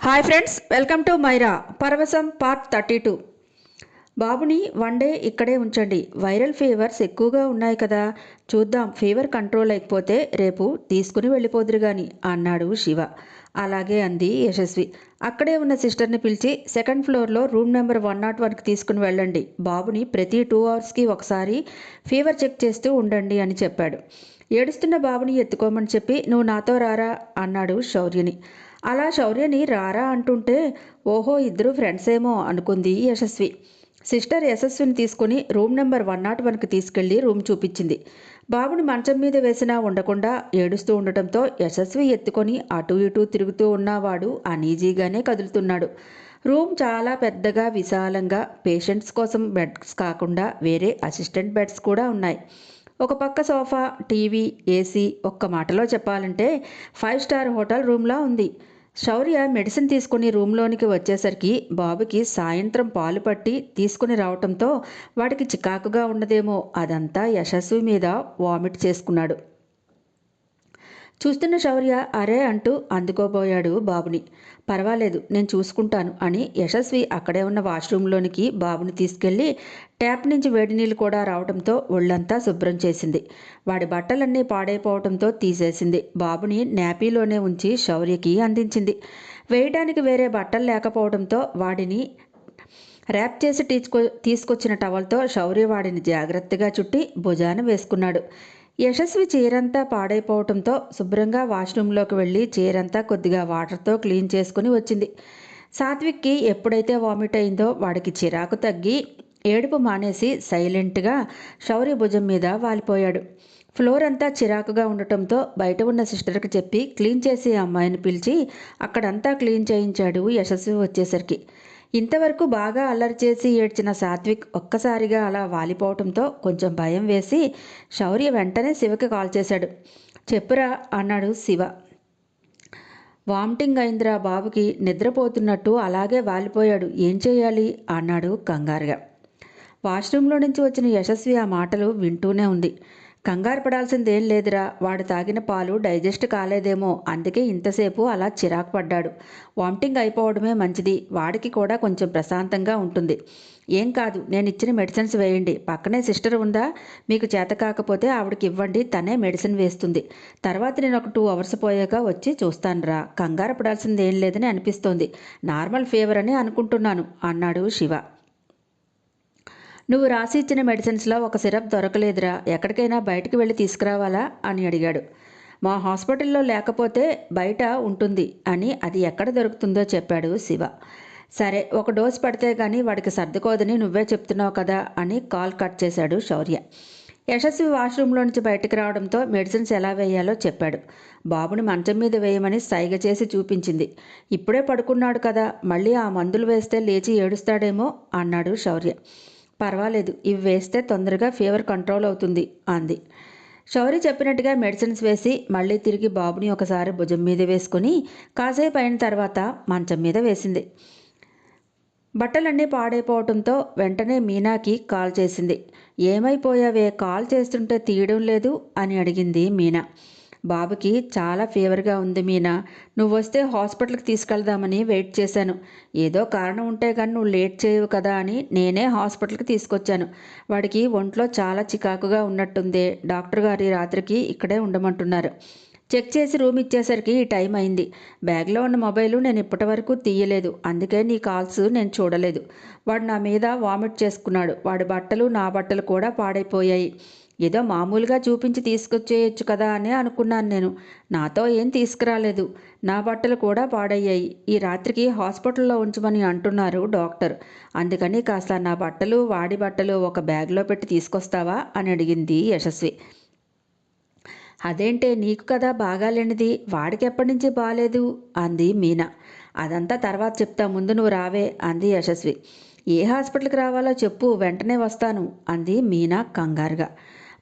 Hi friends welcome to మైరా పరవశం part thirty two బాబుని వన్ డే ఇక్కడే ఉంచండి. వైరల్ ఫీవర్స్ ఎక్కువగా ఉన్నాయి కదా. చూద్దాం ఫీవర్ కంట్రోల్ అయిపోతే రేపు తీసుకుని వెళ్ళిపోదురు గాని అన్నాడు శివ. అలాగే అంది యశస్వి. అక్కడే ఉన్న సిస్టర్ని పిలిచి సెకండ్ ఫ్లోర్లో రూమ్ నెంబర్ వన్ నాట్ వన్కి తీసుకుని వెళ్ళండి. బాబుని ప్రతి టూ అవర్స్కి ఒకసారి ఫీవర్ చెక్ చేస్తూ ఉండండి అని చెప్పాడు. ఏడుస్తున్న బాబుని ఎత్తుకోమని చెప్పి నువ్వు నాతో రారా? అన్నాడు శౌర్యని. అలా శౌర్యని రారా అంటుంటే ఓహో ఇద్దరు ఫ్రెండ్స్ ఏమో అనుకుంది యశస్వి. సిస్టర్ యశస్విని తీసుకుని రూమ్ నెంబర్ వన్ నాట్ వన్కి తీసుకెళ్ళి రూమ్ చూపించింది. బాబుని మంచం మీద వేసినా ఉండకుండా ఏడుస్తూ ఉండటంతో యశస్వి ఎత్తుకొని అటు ఇటు తిరుగుతూ ఉన్నవాడు అనీజీగానే కదులుతున్నాడు. రూమ్ చాలా పెద్దగా విశాలంగా పేషెంట్స్ కోసం బెడ్స్ కాకుండా వేరే అసిస్టెంట్ బెడ్స్ కూడా ఉన్నాయి. ఒక పక్క సోఫా టీవీ ఏసీ ఒక్క మాటలో చెప్పాలంటే ఫైవ్ స్టార్ హోటల్ రూమ్లా ఉంది. శౌర్య మెడిసిన్ తీసుకుని రూమ్లోనికి వచ్చేసరికి బాబుకి సాయంత్రం పాలు పట్టి తీసుకుని రావటంతో వాడికి చికాకుగా ఉన్నదేమో. అదంతా యశస్వి మీద వామిట్ చేసుకున్నాడు. చూస్తున్న శౌర్య అరే అంటూ అందుకోబోయాడు బాబుని. పర్వాలేదు నేను చూసుకుంటాను అని యశస్వి అక్కడే ఉన్న వాష్రూమ్లోనికి బాబుని తీసుకెళ్ళి ట్యాప్ నుంచి వేడి నీళ్ళు కూడా రావడంతో ఒళ్ళంతా శుభ్రం చేసింది. వాడి బట్టలన్నీ పాడైపోవడంతో తీసేసింది. బాబుని నాపీలోనే ఉంచి శౌర్యకి అందించింది. వేయడానికి వేరే బట్టలు లేకపోవడంతో వాడిని ర్యాప్ చేసి తీసుకొ తీసుకొచ్చిన టవల్తో శౌర్య వాడిని జాగ్రత్తగా చుట్టి భుజాన వేసుకున్నాడు. యశస్వి చీరంతా పాడైపోవటంతో శుభ్రంగా వాష్రూమ్లోకి వెళ్ళి చీరంతా కొద్దిగా వాటర్తో క్లీన్ చేసుకుని వచ్చింది. సాత్విక్కి ఎప్పుడైతే వామిట్ అయిందో వాడికి చిరాకు తగ్గి ఏడుపు మానేసి సైలెంట్గా శౌర్య భుజం మీద వాలిపోయాడు. ఫ్లోర్ అంతా చిరాకుగా ఉండటంతో బయట ఉన్న సిస్టర్కి చెప్పి క్లీన్ చేసే అమ్మాయిని పిలిచి అక్కడంతా క్లీన్ చేయించాడు యశస్వి వచ్చేసరికి. ఇంతవరకు బాగా అల్లరి చేసి ఏడ్చిన సాత్విక్ ఒక్కసారిగా అలా వాలిపోవటంతో కొంచెం భయం వేసి శౌర్య వెంటనే శివకి కాల్ చేశాడు. చెప్పురా అన్నాడు శివ. వామిటింగ్ అయిందిరా బాబుకి నిద్రపోతున్నట్టు అలాగే వాలిపోయాడు. ఏం చేయాలి? అన్నాడు కంగారుగా. వాష్రూమ్లో నుంచి వచ్చిన యశస్వి ఆ మాటలు వింటూనే ఉంది. కంగారు పడాల్సిందేం లేదురా. వాడు తాగిన పాలు డైజెస్ట్ కాలేదేమో. అందుకే ఇంతసేపు అలా చిరాకు పడ్డాడు. వామిటింగ్ అయిపోవడమే మంచిది. వాడికి కూడా కొంచెం ప్రశాంతంగా ఉంటుంది. ఏం కాదు నేను ఇచ్చిన మెడిసిన్స్ వేయండి. పక్కనే సిస్టర్ ఉందా? మీకు చేత కాకపోతే ఆవిడకి ఇవ్వండి. తనే మెడిసిన్ వేస్తుంది. తర్వాత నేను ఒక టూ అవర్స్ పోయాక వచ్చి చూస్తానురా. కంగారు పడాల్సింది ఏం లేదని అనిపిస్తోంది. నార్మల్ ఫీవర్ అని అనుకుంటున్నాను అన్నాడు శివ. నువ్వు రాసి ఇచ్చిన మెడిసిన్స్లో ఒక సిరప్ దొరకలేదురా ఎక్కడికైనా బయటకు వెళ్ళి తీసుకురావాలా? అని అడిగాడు. మా హాస్పిటల్లో లేకపోతే బయట ఉంటుంది అని అది ఎక్కడ దొరుకుతుందో చెప్పాడు శివ. సరే ఒక డోస్ పడితే కానీ వాడికి సర్దుకోదని నువ్వే చెప్తున్నావు కదా అని కాల్ కట్ చేశాడు శౌర్య. యశస్వి వాష్రూమ్లో నుంచి బయటకు రావడంతో మెడిసిన్స్ ఎలా వేయాలో చెప్పాడు. బాబుని మంచం మీద వేయమని సైగ చేసి చూపించింది. ఇప్పుడే పడుకున్నాడు కదా మళ్ళీ ఆ మందులు వేస్తే లేచి ఏడుస్తాడేమో అన్నాడు శౌర్య. పర్వాలేదు ఇవి వేస్తే తొందరగా ఫీవర్ కంట్రోల్ అవుతుంది అంది. శౌరి చెప్పినట్టుగా మెడిసిన్స్ వేసి మళ్ళీ తిరిగి బాబుని ఒకసారి భుజం మీద వేసుకుని కాసేపు అయిన తర్వాత మంచం మీద వేసింది. బట్టలన్నీ పాడైపోవడంతో వెంటనే మీనాకి కాల్ చేసింది. ఏమైపోయావే కాల్ చేస్తుంటే తీయడం లేదు అని అడిగింది మీనా. బాబుకి చాలా ఫీవర్గా ఉంది మీనా. నువ్వు వస్తే హాస్పిటల్కి తీసుకెళ్దామని వెయిట్ చేశాను. ఏదో కారణం ఉంటే కానీ నువ్వు లేట్ చేయవు కదా అని నేనే హాస్పిటల్కి తీసుకొచ్చాను. వాడికి ఒంట్లో చాలా చికాకుగా ఉన్నట్టుంది. డాక్టర్ గారి రాత్రికి ఇక్కడే ఉండమంటున్నారు. చెక్ చేసి రూమ్ ఇచ్చేసరికి ఈ టైం అయింది. బ్యాగ్లో ఉన్న మొబైల్ నేను ఇప్పటి వరకు తీయలేదు. అందుకే నీ కాల్స్ నేను చూడలేదు. వాడు నా మీద వామిట్ చేసుకున్నాడు. వాడి బట్టలు నా బట్టలు కూడా పాడైపోయాయి. ఏదో మామూలుగా చూపించి తీసుకొచ్చేయచ్చు కదా అని అనుకున్నాను నేను. నాతో ఏం తీసుకురాలేదు. నా బట్టలు కూడా పాడయ్యాయి. ఈ రాత్రికి హాస్పిటల్లో ఉంచమని అంటున్నారు డాక్టర్. అందుకని కాస్త నా బట్టలు వాడి బట్టలు ఒక బ్యాగ్లో పెట్టి తీసుకొస్తావా అని అడిగింది యశస్వి. అదేంటే నీకు కదా బాగాలేనిది వాడికి ఎప్పటి నుంచి బాగాలేదు అంది మీనా. అదంతా తర్వాత చెప్తా ముందు నువ్వు రావే అంది యశస్వి. ఏ హాస్పిటల్కి రావాలో చెప్పు వెంటనే వస్తాను అంది మీనా కంగారుగా.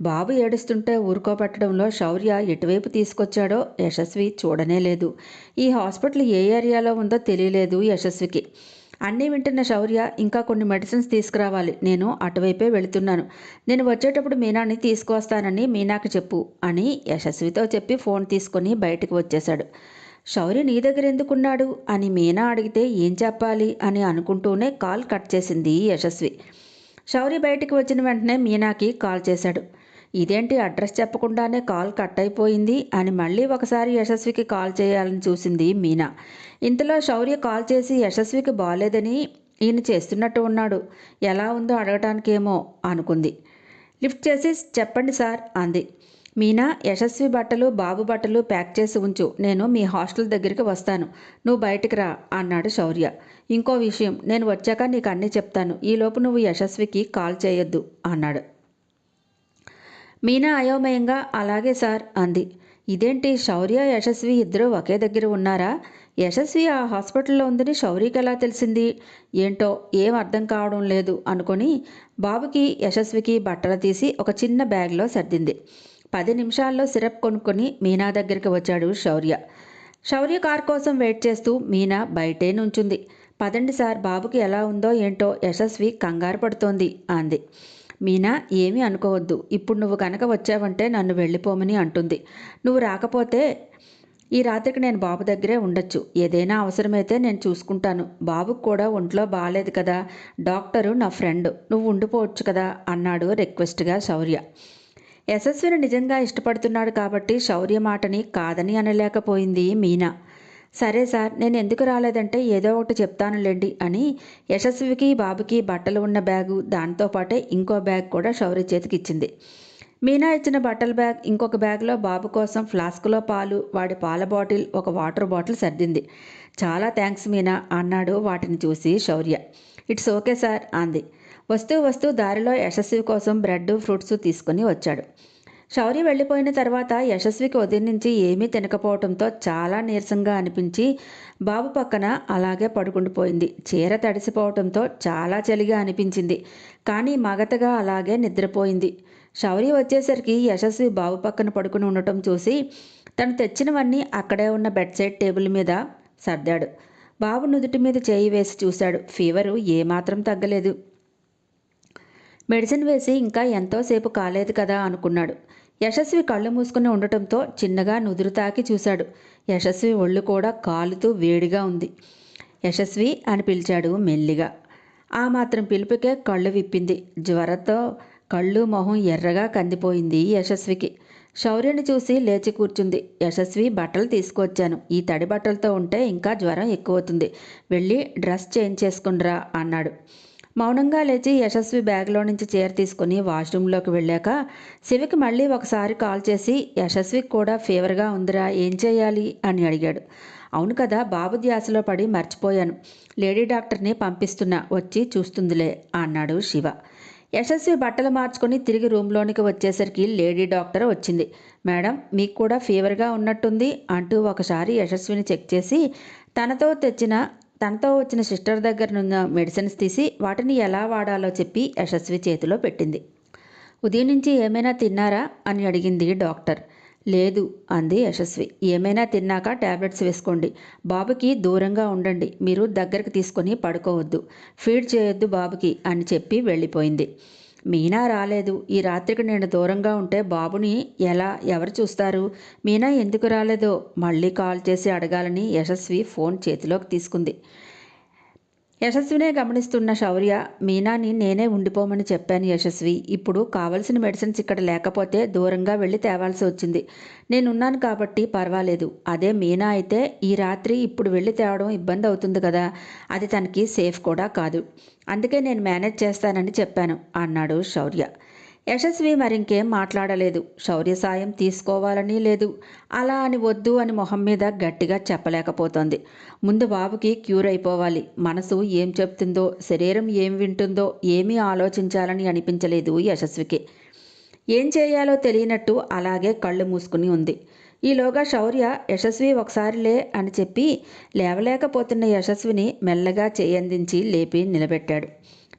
బాబు ఏడుస్తుంటే ఊరుకోబెట్టడంలో శౌర్య ఎటువైపు తీసుకొచ్చాడో యశస్వి చూడనే లేదు. ఈ హాస్పిటల్ ఏ ఏరియాలో ఉందో తెలియలేదు యశస్వికి. అన్నీ వింటున్న శౌర్య ఇంకా కొన్ని మెడిసిన్స్ తీసుకురావాలి. నేను అటువైపే వెళుతున్నాను. నేను వచ్చేటప్పుడు మీనాని తీసుకువస్తానని మీనాకి చెప్పు అని యశస్వితో చెప్పి ఫోన్ తీసుకొని బయటకు వచ్చేశాడు. శౌర్య నీ దగ్గర ఎందుకున్నాడు? అని మీనా అడిగితే ఏం చెప్పాలి? అని అనుకుంటూనే కాల్ కట్ చేసింది యశస్వి. శౌర్య బయటికి వచ్చిన వెంటనే మీనాకి కాల్ చేశాడు. ఇదేంటి అడ్రస్ చెప్పకుండానే కాల్ కట్ అయిపోయింది అని మళ్ళీ ఒకసారి యశస్వికి కాల్ చేయాలని చూసింది మీనా. ఇంతలో శౌర్య కాల్ చేసి యశస్వికి బాగాలేదని ఈయన చేస్తున్నట్టు ఉన్నాడు. ఎలా ఉందో అడగటానికేమో అనుకుంది. లిఫ్ట్ చేసి చెప్పండి సార్ అంది. మీనా యశస్వి బట్టలు బాబు బట్టలు ప్యాక్ చేసి ఉంచు. నేను మీ హాస్టల్ దగ్గరికి వస్తాను. నువ్వు బయటికి రా అన్నాడు శౌర్య. ఇంకో విషయం నేను వచ్చాక నీకు అన్నీ చెప్తాను. ఈలోపు నువ్వు యశస్వికి కాల్ చేయొద్దు అన్నాడు. మీనా అయోమయంగా అలాగే సార్ అంది. ఇదేంటి శౌర్య యశస్వి ఇద్దరు ఒకే దగ్గర ఉన్నారా? యశస్వి ఆ హాస్పిటల్లో ఉందని శౌర్యకి ఎలా తెలిసింది? ఏంటో ఏం అర్థం కావడం లేదు అనుకొని బాబుకి యశస్వికి బట్టలు తీసి ఒక చిన్న బ్యాగ్లో సర్దింది. పది నిమిషాల్లో సిరప్ కొనుక్కొని మీనా దగ్గరికి వచ్చాడు శౌర్య. శౌర్య కార్ కోసం వెయిట్ చేస్తూ మీనా బయటే నుంచుంది. పదండి సార్ బాబుకి ఎలా ఉందో ఏంటో యశస్వి కంగారు పడుతోంది అంది. మీనా ఏమీ అనుకోవద్దు. ఇప్పుడు నువ్వు కనుక వచ్చావంటే నన్ను వెళ్ళిపోమని అంటుంది. నువ్వు రాకపోతే ఈ రాత్రికి నేను బాబు దగ్గరే ఉండొచ్చు. ఏదైనా అవసరమైతే నేను చూసుకుంటాను. బాబుకు కూడా ఒంట్లో బాగాలేదు కదా. డాక్టరు నా ఫ్రెండ్. నువ్వు ఉండిపోవచ్చు కదా అన్నాడు రిక్వెస్ట్గా శౌర్య. యశస్విని నిజంగా ఇష్టపడుతున్నాడు కాబట్టి శౌర్య మాటని కాదని అనలేకపోయింది మీనా. సరే సార్ నేను ఎందుకు రాలేదంటే ఏదో ఒకటి చెప్తానులేండి అని యశస్వికి బాబుకి బట్టలు ఉన్న బ్యాగు దాంతోపాటే ఇంకో బ్యాగ్ కూడా శౌర్య చేతికి ఇచ్చింది. మీనా ఇచ్చిన బట్టల బ్యాగ్ ఇంకొక బ్యాగ్లో బాబు కోసం ఫ్లాస్క్లో పాలు వాడి పాల బాటిల్ ఒక వాటర్ బాటిల్ సర్దింది. చాలా థ్యాంక్స్ మీనా అన్నాడు వాటిని చూసి శౌర్య. ఇట్స్ ఓకే సార్ అంది. వస్తూ వస్తూ దారిలో యశస్వి కోసం బ్రెడ్ ఫ్రూట్స్ తీసుకుని వచ్చాడు. శౌర్య వెళ్ళిపోయిన తర్వాత యశస్వికి ఉదయం నుంచి ఏమీ తినకపోవడంతో చాలా నీరసంగా అనిపించి బాబు పక్కన అలాగే పడుకుండిపోయింది చీర తడిసిపోవడంతో చాలా చలిగా అనిపించింది. కానీ మగతగా అలాగే నిద్రపోయింది. శౌర్య వచ్చేసరికి యశస్వి బాబు పక్కన పడుకుని ఉండటం చూసి తను తెచ్చినవన్నీ అక్కడే ఉన్న బెడ్ సైడ్ టేబుల్ మీద సర్దాడు. బాబు నుదుటి మీద చేయి వేసి చూశాడు. ఫీవరు ఏమాత్రం తగ్గలేదు. మెడిసిన్ వేసి ఇంకా ఎంతోసేపు కాలేదు కదా అనుకున్నాడు. యశస్వి కళ్ళు మూసుకుని ఉండటంతో చిన్నగా నుదురు తాకి చూశాడు. యశస్వి ఒళ్ళు కూడా కాలుతూ వేడిగా ఉంది. యశస్వి అని పిలిచాడు మెల్లిగా. ఆ మాత్రం పిలుపుకే కళ్ళు విప్పింది. జ్వరతో కళ్ళు మొహం ఎర్రగా కందిపోయింది యశస్వికి. శౌర్యని చూసి లేచి కూర్చుంది. యశస్వి బట్టలు తీసుకొచ్చాను ఈ తడి బట్టలతో ఉంటే ఇంకా జ్వరం ఎక్కువవుతుంది. వెళ్ళి డ్రెస్ చేంజ్ చేసుకునిరా అన్నాడు. మౌనంగా లేచి యశస్వి బ్యాగ్లో నుంచి చీర తీసుకుని వాష్రూమ్లోకి వెళ్ళాక శివకి మళ్ళీ ఒకసారి కాల్ చేసి యశస్వికి కూడా ఫీవర్గా ఉందిరా ఏం చేయాలి? అని అడిగాడు. అవును కదా బాబు ధ్యాసలో పడి మర్చిపోయాను. లేడీ డాక్టర్ని పంపిస్తున్నా వచ్చి చూస్తుందిలే అన్నాడు శివ. యశస్వి బట్టలు మార్చుకొని తిరిగి రూమ్లోనికి వచ్చేసరికి లేడీ డాక్టర్ వచ్చింది. మేడం మీకు కూడా ఫీవర్గా ఉన్నట్టుంది అంటూ ఒకసారి యశస్విని చెక్ చేసి తనతో తెచ్చిన తనతో వచ్చిన సిస్టర్ దగ్గర నున్న మెడిసిన్స్ తీసి వాటిని ఎలా వాడాలో చెప్పి యశస్వి చేతిలో పెట్టింది. ఉదయం నుంచి ఏమైనా తిన్నారా? అని అడిగింది డాక్టర్. లేదు అంది యశస్వి. ఏమైనా తిన్నాక ట్యాబ్లెట్స్ వేసుకోండి. బాబుకి దూరంగా ఉండండి. మీరు దగ్గరకు తీసుకొని పడుకోవద్దు. ఫీడ్ చేయొద్దు బాబుకి అని చెప్పి వెళ్ళిపోయింది. మీనా రాలేదు. ఈ రాత్రికి నేను దూరంగా ఉంటే బాబుని ఎలా ఎవరు చూస్తారు? మీనా ఎందుకు రాలేదో మళ్ళీ కాల్ చేసి అడగాలని యశస్వి ఫోన్ చేతిలోకి తీసుకుంది. యశస్వినే గమనిస్తున్న శౌర్య మీనాని నేనే ఉండిపోమని చెప్పాను యశస్వి. ఇప్పుడు కావలసిన మెడిసిన్స్ ఇక్కడ లేకపోతే దూరంగా వెళ్ళి తేవాల్సి వచ్చింది. నేనున్నాను కాబట్టి పర్వాలేదు. అదే మీనా అయితే ఈ రాత్రి ఇప్పుడు వెళ్ళి తేవడం ఇబ్బంది అవుతుంది కదా. అది తనకి సేఫ్ కూడా కాదు. అందుకే నేను మేనేజ్ చేస్తానని చెప్పాను అన్నాడు శౌర్య. యశస్వి మరింకేం మాట్లాడలేదు. శౌర్య సాయం తీసుకోవాలని లేదు. అలా అని వద్దు అని మొహం మీద గట్టిగా చెప్పలేకపోతోంది. ముందు బాబుకి క్యూర్ అయిపోవాలి. మనసు ఏం చెప్తుందో శరీరం ఏం వింటుందో ఏమీ ఆలోచించాలని అనిపించలేదు యశస్వికి. ఏం చేయాలో తెలియనట్టు అలాగే కళ్ళు మూసుకుని ఉంది. ఈలోగా శౌర్య యశస్వి ఒకసారి లే అని చెప్పి లేవలేకపోతున్న యశస్విని మెల్లగా చేయందించి లేపి నిలబెట్టాడు.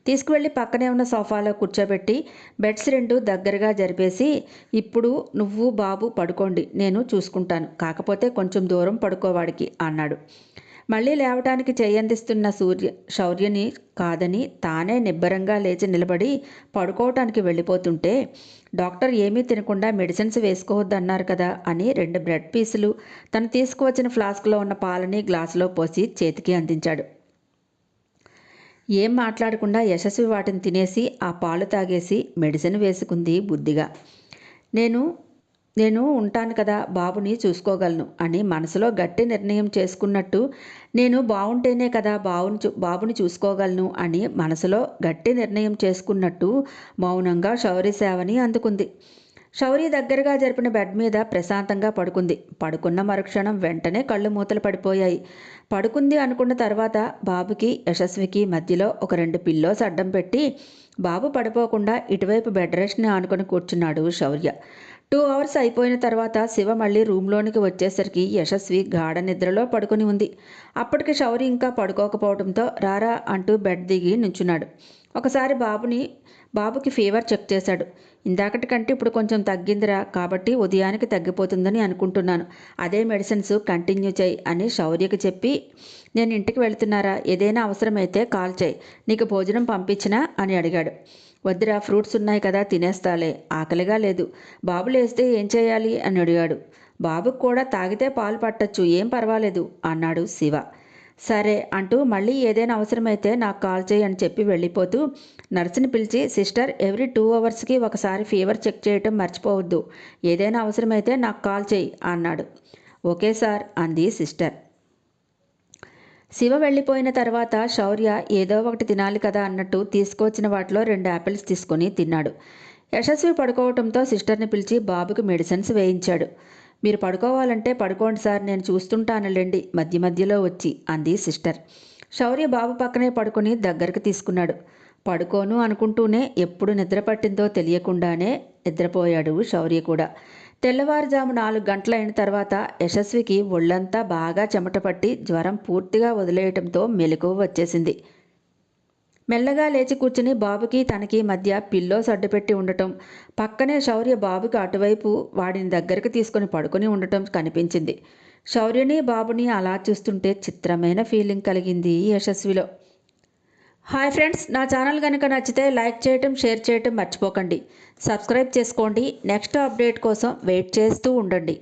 తీసుకువెళ్ళి పక్కనే ఉన్న సోఫాలో కూర్చోబెట్టి బెడ్స్ రెండు దగ్గరగా జరిపేసి ఇప్పుడు నువ్వు బాబు పడుకోండి నేను చూసుకుంటాను. కాకపోతే కొంచెం దూరం పడుకోవాడికి అన్నాడు. మళ్ళీ లేవటానికి చేయందిస్తున్న సూర్య శౌర్యని కాదని తానే నిబ్బరంగా లేచి నిలబడి పడుకోవటానికి వెళ్ళిపోతుంటే డాక్టర్ ఏమీ తినకుండా మెడిసిన్స్ వేసుకోవద్దన్నారు కదా అని రెండు బ్రెడ్ పీసులు తను తీసుకువచ్చిన ఫ్లాస్క్లో ఉన్న పాలని గ్లాసులో పోసి చేతికి అందించాడు. ఏం మాట్లాడకుండా యశస్వి వాటిని తినేసి ఆ పాలు తాగేసి మెడిసిన్ వేసుకుంది బుద్ధిగా. నేను నేను ఉంటాను కదా బాబుని చూసుకోగలను అని మనసులో గట్టి నిర్ణయం చేసుకున్నట్టు నేను బాగుంటేనే కదా బాబుని చూ బాబుని చూసుకోగలను అని మనసులో గట్టి నిర్ణయం చేసుకున్నట్టు మౌనంగా శౌర్య సేవని అందుకుంది. శౌర్య దగ్గరగా జరిపిన బెడ్ మీద ప్రశాంతంగా పడుకుంది. పడుకున్న మరుక్షణం వెంటనే కళ్ళు మూతలు పడిపోయాయి. పడుకుంది అనుకున్న తర్వాత బాబుకి యశస్వికి మధ్యలో ఒక రెండు పిల్లోస్ అడ్డం పెట్టి బాబు పడిపోకుండా ఇటువైపు బెడ్ రెస్ట్ని ఆనుకొని కూర్చున్నాడు శౌర్య. టూ అవర్స్ అయిపోయిన తర్వాత శివ మళ్ళీ రూమ్లోనికి వచ్చేసరికి యశస్వి గాఢ నిద్రలో పడుకుని ఉంది. అప్పటికి శౌర్య ఇంకా పడుకోకపోవడంతో రారా అంటూ బెడ్ దిగి నుంచున్నాడు. ఒకసారి బాబుని బాబుకి ఫీవర్ చెక్ చేశాడు. ఇందాకటి కంటే ఇప్పుడు కొంచెం తగ్గిందిరా కాబట్టి ఉదయానికి తగ్గిపోతుందని అనుకుంటున్నాను. అదే మెడిసిన్స్ కంటిన్యూ చేయి అని శౌర్యకి చెప్పి నేను ఇంటికి వెళ్తున్నారా? ఏదైనా అవసరమైతే కాల్ చేయి. నీకు భోజనం పంపించినా? అని అడిగాడు. వద్దురా ఫ్రూట్స్ ఉన్నాయి కదా తినేస్తాలే. ఆకలిగా లేదు. బాబు లేస్తే ఏం చేయాలి? అని అడిగాడు. బాబుకు కూడా తాగితే పాలు పట్టచ్చు. ఏం పర్వాలేదు అన్నాడు శివ. సరే అంటూ మళ్ళీ ఏదైనా అవసరమైతే నాకు కాల్ చేయి అని చెప్పి వెళ్ళిపోతూ నర్సుని పిలిచి సిస్టర్ ఎవ్రీ టూ అవర్స్కి ఒకసారి ఫీవర్ చెక్ చేయటం మర్చిపోవద్దు. ఏదైనా అవసరమైతే నాకు కాల్ చేయి అన్నాడు. ఓకే సార్ అంది సిస్టర్. శివ వెళ్ళిపోయిన తర్వాత శౌర్య ఏదో ఒకటి తినాలి కదా అన్నట్టు తీసుకొచ్చిన వాటిలో రెండు యాపిల్స్ తీసుకొని తిన్నాడు. యశస్వి పడుకోవటంతో సిస్టర్ని పిలిచి బాబుకి మెడిసిన్స్ వేయించాడు. మీరు పడుకోవాలంటే పడుకోండి సార్ నేను చూస్తుంటానులేండి. మధ్య మధ్యలో వచ్చి అంది సిస్టర్. శౌర్య బాబు పక్కనే పడుకొని దగ్గరకు తీసుకున్నాడు. పడుకోను అనుకుంటూనే ఎప్పుడు నిద్ర పట్టిందో తెలియకుండానే నిద్రపోయాడు శౌర్య కూడా. తెల్లవారుజాము నాలుగు గంటలైన తర్వాత యశస్వికి ఒళ్ళంతా బాగా చెమట పట్టి జ్వరం పూర్తిగా వదిలేయటంతో మెలకువ వచ్చేసింది. మెల్లగా లేచి కూర్చుని బాబుకి తనకి మధ్య పిల్లో సడ్డుపెట్టి ఉండటం. పక్కనే శౌర్య బాబుకి అటువైపు వాడిని దగ్గరికి తీసుకొని పడుకొని ఉండటం కనిపించింది. శౌర్యని బాబుని అలా చూస్తుంటే చిత్రమైన ఫీలింగ్ కలిగింది యశస్విలో. హాయ్ ఫ్రెండ్స్ నా ఛానల్ కనుక నచ్చితే లైక్ చేయటం షేర్ చేయటం మర్చిపోకండి. సబ్స్క్రైబ్ చేసుకోండి. నెక్స్ట్ అప్డేట్ కోసం వెయిట్ చేస్తూ ఉండండి.